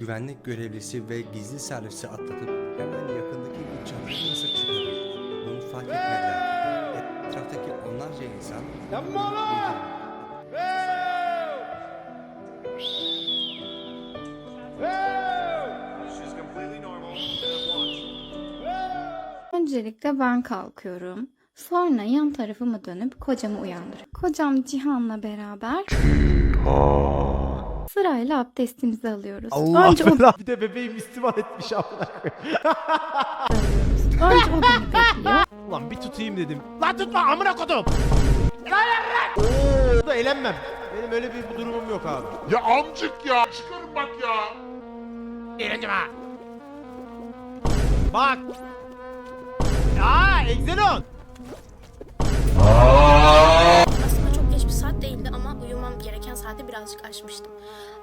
Güvenlik görevlisi ve gizli servisi atlatıp hemen yakındaki bir çadırın nasıl çıkıyor? Bunu fark etmediler. Etraftaki onlarca insan Yapma lan! Öncelikle ben kalkıyorum. Sonra yan tarafımı dönüp kocamı uyandırıyorum. Kocam Cihan'la beraber sırayla abdestimizi alıyoruz. Allah Önce o belanı. Bir de bebeğim istimal etmiş amına koyayım. Önce o beni bekliyor. Ulan bir tutayım dedim. Lan tutma amına kodum. Lan lan. Oo, da eğlenmem. Benim öyle bir bu durumum yok abi. Ya amcık ya çıkarın bak ya. Eğlencem ha. Bak. Ya Exenon. Saati birazcık aşmıştım.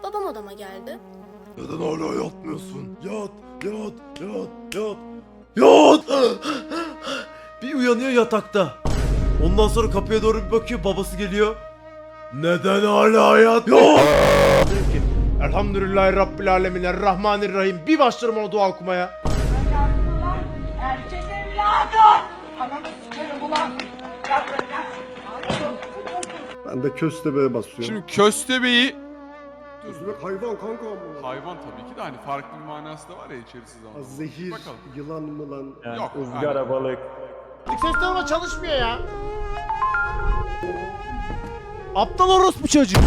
Babam odama geldi. Neden hala yatmıyorsun? Yat, yat, yat, yat. Yat! Bir uyanıyor yatakta. Ondan sonra kapıya doğru bir bakıyor babası geliyor. Neden hala yat? Elhamdülillahi Rabbil Alemin Errahmanirrahim. Bir başlarım ona dua okumaya. Ben de köstebeğe basıyorum. Şimdi köstebeği Köstebek hayvan kanka ama. hayvan tabii ki de hani farklı bir manası da var ya içerisiz anlamda. Zehir, Bakalım. yılan mı lan? Yok. ızgara balık. Ses tonuma çalışmıyor ya. Aptal orospu çocuğu.